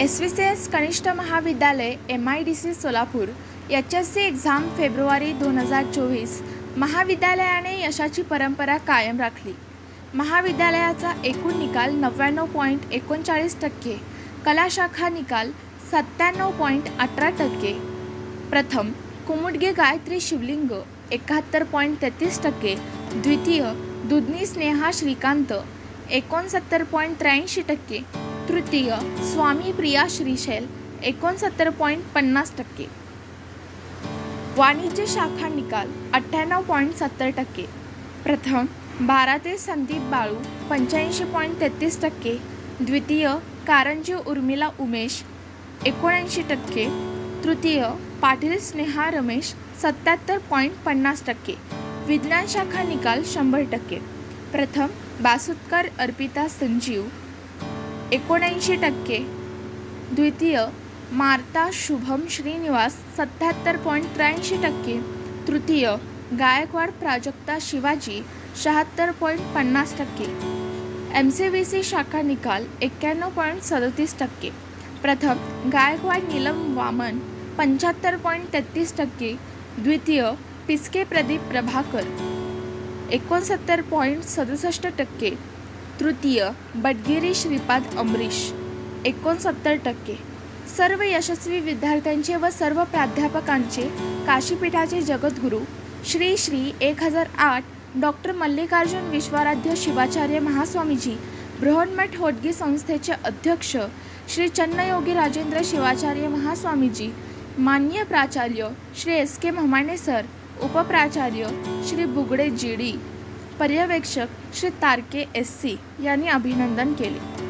S V C S कनिष्ठ महाविद्यालय M I D C Solapur H S C exam February दोन हजार चोवीस महाविद्यालयाने यशाची परंपरा कायम राखली. महाविद्यालयाचा एकूण निकाल नव्याण्णव पॉईंट एकोणचाळीस टक्के कलाशाखा निकाल सत्त्याण्णव पॉईंट अठरा टक्के प्रथम कुमुटगे गायत्री शिवलिंग एकाहत्तर पॉईंट तेहतीस टक्के द्वितीय दुधनी स्नेहा श्रीकांत एकोणसत्तर पॉईंट त्र्याऐंशी टक्के तृतीय स्वामी प्रिया श्रीशैल एकोणसत्तर पॉईंट पन्नास टक्के. वाणिज्य शाखा निकाल अठ्ठ्याण्णव पॉईंट सत्तर टक्के. प्रथम बारा ते संदीप बाळू पंच्याऐंशी पॉईंट तेहतीस टक्के. द्वितीय कारंजी उर्मिला उमेश एकोणऐंशी टक्के. तृतीय पाटील स्नेहा रमेश सत्याहत्तर पॉईंट पन्नास टक्के. विज्ञान शाखा निकाल शंभर टक्के. प्रथम बासुतकर अर्पिता संजीव एकोणऐंशी टक्के. द्वितीय मार्ता शुभम श्रीनिवास सत्याहत्तर पॉईंट त्र्याऐंशी टक्के. तृतीय गायकवाड प्राजक्ता शिवाजी शहात्तर पॉईंट पन्नास टक्के. एम सी बी सी शाखा निकाल एक्क्याण्णव पॉईंट सदतीस टक्के. प्रथम गायकवाड नीलम वामन पंच्याहत्तर पॉईंट तेहतीस टक्के. द्वितीय पिस्के प्रदीप प्रभाकर एकोणसत्तर पॉईंट सदुसष्ट टक्के. तृतीय बटगिरी श्रीपाद अमरीश. एकोणसत्तर टक्के. सर्व यशस्वी विद्यार्थ्यांचे व सर्व प्राध्यापकांचे काशीपीठाचे जगद्गुरू श्री श्री एक हजार आठ डॉक्टर मल्लिकार्जुन विश्वाराध्य शिवाचार्य महास्वामीजी बृहन्मठ होटगी संस्थेचे अध्यक्ष श्री चन्नयोगी राजेंद्र शिवाचार्य महास्वामीजी मान्य प्राचार्य Shri S K Mamane sir उपप्राचार्य Shri Bugade G D. पर्यवेक्षक श्री तारके एस सी यांनी अभिनंदन केले.